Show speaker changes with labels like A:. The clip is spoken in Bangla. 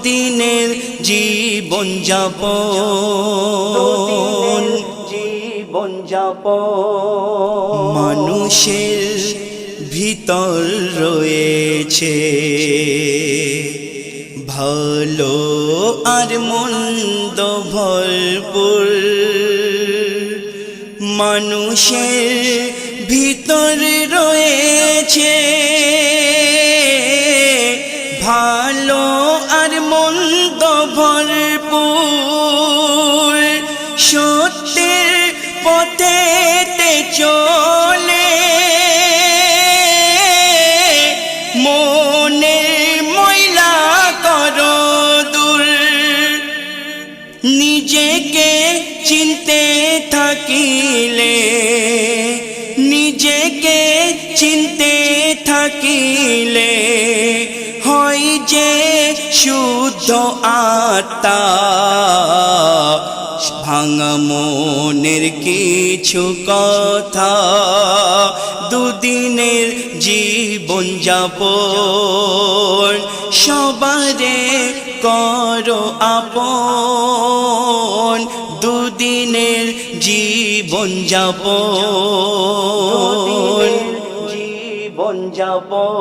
A: দুদিনের জীবন যাপন।
B: জীবন যাপ
A: মানুষের ভিতর রয়েছে ভালো আর মন্দ ভরপুর। মানুষের ভিতর রয়েছে ভরপুর সত্যের পথেতে চলে। মনের ময়লা করো দূর নিজেকে চিনতে থাকিলে নিজেকে চিনতে থাকিলে। শুদ্ধ আত্মা। ভাঙা মনের কিছু কথা। দুদিনের জীবন যাপন। সবারে করো আপন। দুদিনের জীবন যাপন।
B: জীবন যাপ